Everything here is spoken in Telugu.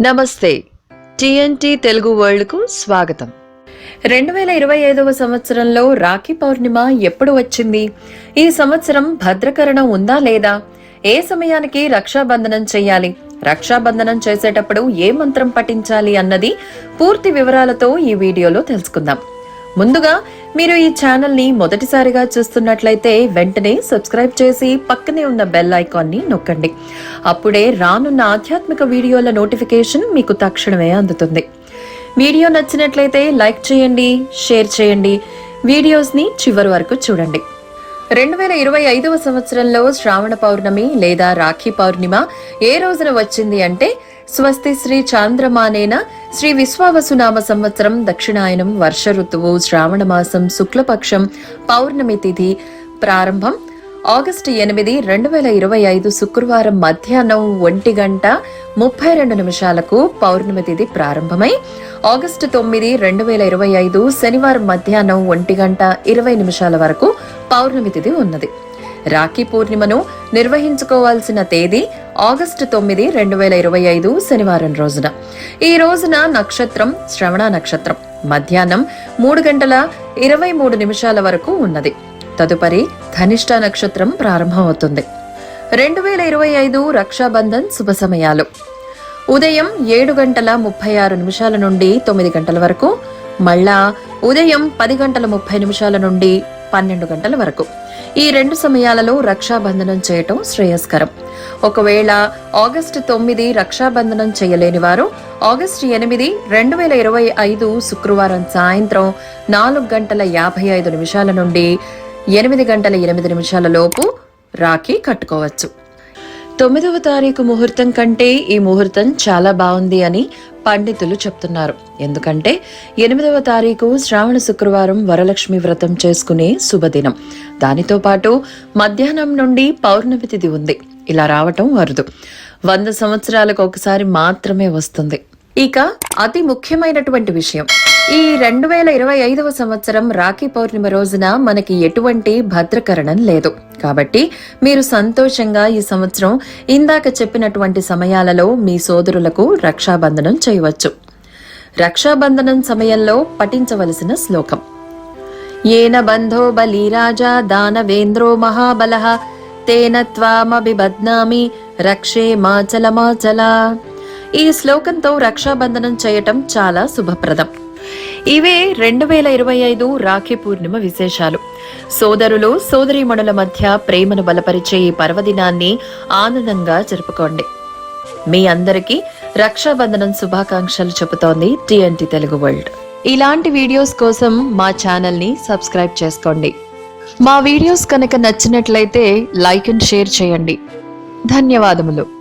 నమస్తే. టిఎన్టీ తెలుగు వరల్డ్కు స్వాగతం. రెండు వేల ఇరవై ఐదవ సంవత్సరంలో రాఖీ పౌర్ణిమ ఎప్పుడు వచ్చింది? ఈ సంవత్సరం భద్రకరణ ఉందా లేదా? ఏ సమయానికి రక్షాబంధనం చేయాలి? రక్షాబంధనం చేసేటప్పుడు ఏ మంత్రం పఠించాలి అన్నది పూర్తి వివరాలతో ఈ వీడియోలో తెలుసుకుందాం. ముందుగా మీరు ఈ ఛానల్ని మొదటిసారిగా చూస్తున్నట్లయితే వెంటనే సబ్స్క్రైబ్ చేసి పక్కనే ఉన్న బెల్ ఐకాన్ని నొక్కండి. అప్పుడే రానున్న ఆధ్యాత్మిక వీడియోల నోటిఫికేషన్ మీకు తక్షణమే అందుతుంది. వీడియో నచ్చినట్లయితే లైక్ చేయండి షేర్ చేయండి వీడియోస్ని చివరి వరకు చూడండి. రెండు వేల ఇరవై ఐదవ సంవత్సరంలో శ్రావణ పౌర్ణమి లేదా రాఖీ పౌర్ణిమ ఏ రోజున వచ్చింది అంటే స్వస్తి శ్రీ చాంద్రమానేన శ్రీ విశ్వావసునామ సంవత్సరం దక్షిణాయనం వర్ష ఋతువు శ్రావణమాసం శుక్లపక్షం పౌర్ణమి తిథి ప్రారంభం. ఆగస్టు ఎనిమిది రెండు వేల ఇరవై ఐదు శుక్రవారం మధ్యాహ్నం ఒంటి గంట ముప్పై రెండు నిమిషాలకు పౌర్ణమి తిథి ప్రారంభమై ఆగస్టు తొమ్మిది రెండు వేల ఇరవై ఐదు శనివారం మధ్యాహ్నం ఒంటి గంట ఇరవై నిమిషాల వరకు పౌర్ణమి తిథి ఉన్నది. రాఖీ పూర్ణిమను నిర్వహించుకోవాల్సిన తేదీ ఆగస్టు తొమ్మిది రెండు వేల ఇరవై ఐదు శనివారం రోజున. ఈ రోజున నక్షత్రం శ్రవణ నక్షత్రం. మధ్యాహ్నం మూడు గంటల ఇరవై మూడు నిమిషాల వరకు ఉన్నది. తదుపరి ధనిష్ట నక్షత్రం ప్రారంభమవుతుంది. రెండు వేల ఇరవై ఐదు రక్షాబంధన్ శుభ సమయాలు. ఉదయం ఏడు గంటల ముప్పై ఆరు నిమిషాల నుండి తొమ్మిది గంటల వరకు మళ్ళా ఉదయం పది గంటల ముప్పై నిమిషాల నుండి పన్నెండు గంటల వరకు. ఈ రెండు సమయాలలో రక్షాబంధనం చేయటం శ్రేయస్కరం. ఒకవేళ ఆగస్టు తొమ్మిది రక్షాబంధనం చేయలేని వారు ఆగస్టు ఎనిమిది రెండు వేల ఇరవై ఐదు శుక్రవారం సాయంత్రం నాలుగు గంటల యాభై ఐదు నిమిషాల నుండి ఎనిమిది గంటల ఎనిమిది నిమిషాల లోపు రాఖీ కట్టుకోవచ్చు. తొమ్మిదవ తారీఖు ముహూర్తం కంటే ఈ ముహూర్తం చాలా బాగుంది అని పండితులు చెప్తున్నారు. ఎందుకంటే ఎనిమిదవ తారీఖు శ్రావణ శుక్రవారం వరలక్ష్మి వ్రతం చేసుకునే శుభదినం. దానితో పాటు మధ్యాహ్నం నుండి పౌర్ణమి తిథి ఉంది. ఇలా రావటం అరుదు. వంద సంవత్సరాలకు ఒకసారి మాత్రమే వస్తుంది. ఇక అతి ముఖ్యమైనటువంటి విషయం. ఈ రెండు వేల ఇరవై ఐదవ సంవత్సరం రాఖీ పౌర్ణిమ రోజున మనకి ఎటువంటి భద్రకరణం లేదు. కాబట్టి మీరు సంతోషంగా ఈ సంవత్సరం ఇందాక చెప్పినటువంటి సమయాలలో మీ సోదరులకు రక్షాబంధనం చేయవచ్చు. రక్షాబంధనం సమయంలో పఠించవలసిన శ్లోకం. ఏన బంధో బలిరాజా దానవేంద్రో మహాబల తేన త్వామభిబద్నామి రక్షే మాచలమాచల. ఈ శ్లోకంతో రక్షాబంధనం చేయటం చాలా శుభప్రదం. ఇవే రెండు వేల ఇరవై ఐదు రాఖీ పూర్ణిమ విశేషాలు. సోదరులు సోదరీమణుల మధ్య ప్రేమను బలపరిచే ఈ పర్వదినాన్ని ఆనందంగా జరుపుకోండి. మీ అందరికీ రక్షాబంధనం శుభాకాంక్షలు చెబుతోంది టిఎన్టీ తెలుగు వరల్డ్. ఇలాంటి వీడియోస్ కోసం మా ఛానల్ని సబ్స్క్రైబ్ చేసుకోండి. మా వీడియోస్ కనుక నచ్చినట్లయితే లైక్ అండ్ షేర్ చేయండి. ధన్యవాదములు.